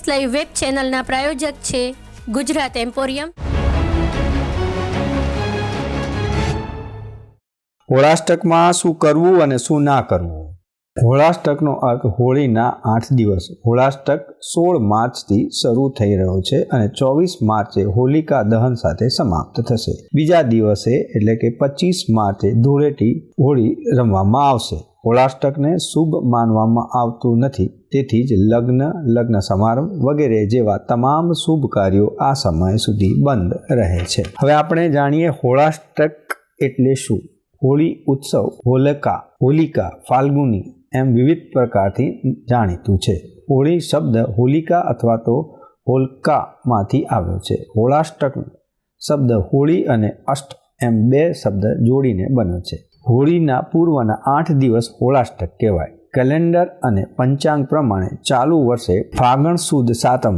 S live web ચેનલના પ્રાયોજક છે Gujarat emporium. હોળાષ્ટકમાં શું કરવું અને શું ના કરવું? હોળાષ્ટકનો અર્થ હોળીના આઠ દિવસ. હોળાષ્ટક સોળ માર્ચથી શરૂ થઈ રહ્યો છે અને ચોવીસ માર્ચે હોલિકા દહન સાથે સમાપ્ત થશે. બીજા દિવસે એટલે કે પચીસ માર્ચે ધૂળેટી હોળી રમવામાં આવશે. હોળાષ્ટકને શુભ માનવામાં આવતું નથી. તેથી જ લગ્ન લગ્ન સમારંભ વગેરે જેવા તમામ શુભ કાર્યો આ સમય સુધી બંધ રહે છે. હવે આપણે જાણીએ હોળાષ્ટક એટલે શું? હોળી ઉત્સવ, હોલકા, હોલિકા, ફાલ્ગુની એમ વિવિધ પ્રકારથી જાણીતું છે. હોળી શબ્દ હોલિકા અથવા તો હોલકામાંથી આવ્યો છે. હોળાષ્ટક શબ્દ હોળી અને અષ્ટ એમ બે શબ્દ જોડીને બન્યો છે. હોળીના પૂર્વના આઠ દિવસ હોળાષ્ટક કહેવાય. કેલેન્ડર અને પંચાંગ પ્રમાણે ચાલુ વર્ષે ફાગણ સુદ સાતમ,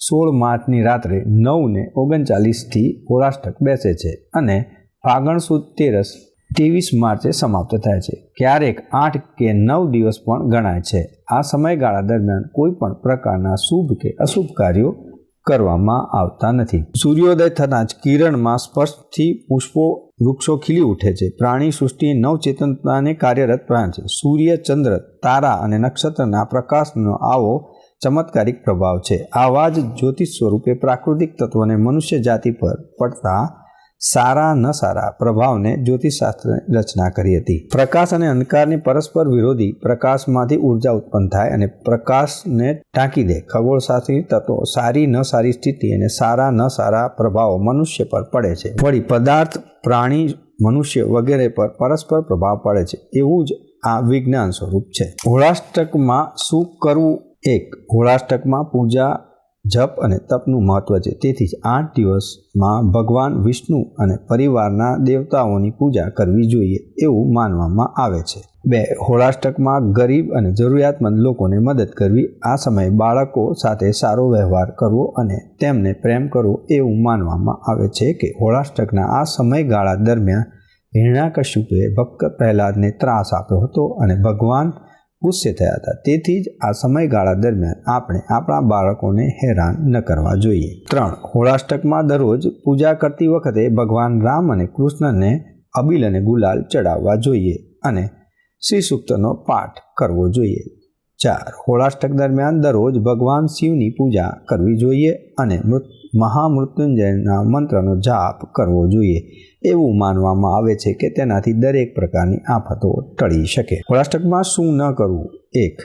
સોળ માર્ચની રાત્રે નવને ઓગણચાલીસથી હોળાષ્ટક બેસે છે અને ફાગણ સુદ તેરસ, ત્રેવીસ માર્ચે સમાપ્ત થાય છે. ક્યારેક આઠ કે નવ દિવસ પણ ગણાય છે. આ સમયગાળા દરમિયાન કોઈ પણ પ્રકારના શુભ કે અશુભ કાર્યો કરવામાં આવતા નથી. સૂર્યોદય થતાં જ કિરણમાં સ્પર્શથી પુષ્પો વૃક્ષો ખીલી ઉઠે છે. પ્રાણી સૃષ્ટિ નવચેતનતાને કાર્યરત પ્રાણ છે. સૂર્ય, ચંદ્ર, તારા અને નક્ષત્રના પ્રકાશનો આવો ચમત્કારિક પ્રભાવ છે. આવા જ જ્યોતિષ સ્વરૂપે પ્રાકૃતિક તત્વને મનુષ્ય જાતિ પર પડતા સારા ન સારા પ્રભાવને જ્યોતિષશાસ્ત્રની રચના કરી હતી. પ્રકાશ અને અંધકારની પરસ્પર વિરોધી પ્રકાશમાંથી ઊર્જા ઉત્પન્ન થાય અને પ્રકાશને ટાંકી દે. ખગોળશાસ્ત્રી તત્વો સારી ન સારી સ્થિતિ અને સારા ન સારા પ્રભાવો મનુષ્ય પર પડે છે. વળી પદાર્થ, પ્રાણી, મનુષ્ય વગેરે પર પરસ્પર પ્રભાવ પડે છે. એવું જ આ વિજ્ઞાન સ્વરૂપ છે. હોળાષ્ટકમાં શું કરવું? એક, હોળાષ્ટકમાં પૂજા જપ અને તપનું મહત્વ છે. તેથી જ આઠ દિવસમાં ભગવાન વિષ્ણુ અને પરિવારના દેવતાઓની પૂજા કરવી જોઈએ એવું માનવામાં આવે છે. બે, હોળાષ્ટકમાં ગરીબ અને જરૂરિયાતમંદ લોકોને મદદ કરવી. આ સમયે બાળકો સાથે સારો વ્યવહાર કરવો અને તેમને પ્રેમ કરવો એવું માનવામાં આવે છે કે હોળાષ્ટકના આ સમયગાળા દરમિયાન હિરણાકશ્યપે ભક્ત પ્રહલાદને ત્રાસ આપ્યો હતો અને ભગવાન ગુસ્સે થયા હતા. તેથી જ આ સમયગાળા દરમિયાન આપણે આપણા બાળકોને હેરાન ન કરવા જોઈએ. ત્રણ, હોળાષ્ટકમાં દરરોજ પૂજા કરતી વખતે ભગવાન રામ અને કૃષ્ણને અબીલ અને ગુલાલ ચડાવવા જોઈએ અને શ્રી સૂક્તનો પાઠ કરવો જોઈએ. ચાર હોળાષ્ટક દરમિયાન દરરોજ ભગવાન શિવની પૂજા કરવી જોઈએ અને મૃત, મહામૃત્યુંજયના મંત્રનો જાપ કરવો જોઈએ. એવું માનવામાં આવે છે કે તેનાથી દરેક પ્રકારની આફતો ટળી શકે. હોળાષ્ટકમાં શું ન કરવું? એક,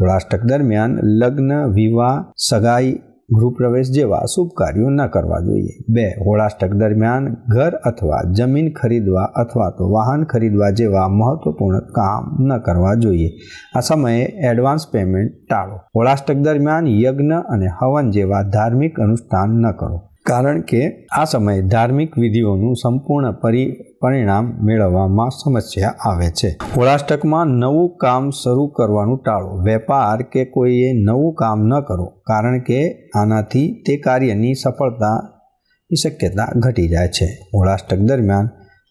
હોળાષ્ટક દરમિયાન લગ્ન, વિવાહ, સગાઈ ગૃહપ્રવેશ જેવા શુભ કાર્યો ન કરવા જોઈએ. બે, હોળાષ્ટક દરમિયાન ઘર અથવા જમીન ખરીદવા અથવા તો વાહન ખરીદવા જેવા મહત્વપૂર્ણ કામ ન કરવા જોઈએ. આ સમયે એડવાન્સ પેમેન્ટ ટાળો. હોળાષ્ટક દરમિયાન યજ્ઞ અને હવન જેવા ધાર્મિક અનુષ્ઠાન ન કરો. કારણ કે આ સમયે ધાર્મિક વિધિઓનું સંપૂર્ણ પરિ પરિણામ મેળવવામાં સમસ્યા આવે છે. ઓળાષ્ટકમાં નવું કામ શરૂ કરવાનું ટાળો. વેપાર કે કોઈએ નવું કામ ન કરો, કારણ કે આનાથી તે કાર્યની સફળતાની શક્યતા ઘટી જાય છે. ઓળાષ્ટક દરમિયાન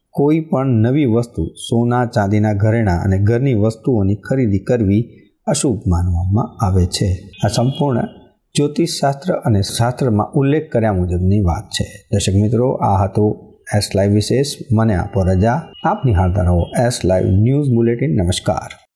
કોઈ પણ નવી વસ્તુ, સોના, ચાંદીના ઘરેણાં અને ઘરની વસ્તુઓની ખરીદી કરવી અશુભ માનવામાં આવે છે. આ સંપૂર્ણ જ્યોતિષશાસ્ત્ર અને શાસ્ત્રમાં ઉલ્લેખ કર્યા મુજબની વાત છે. દર્શક મિત્રો, આ હતો એસ લાઈવ વિશેષ મને આપો રજા. આપ નિહાળતા રહો એસ લાઈવ ન્યૂઝ બુલેટિન. નમસ્કાર.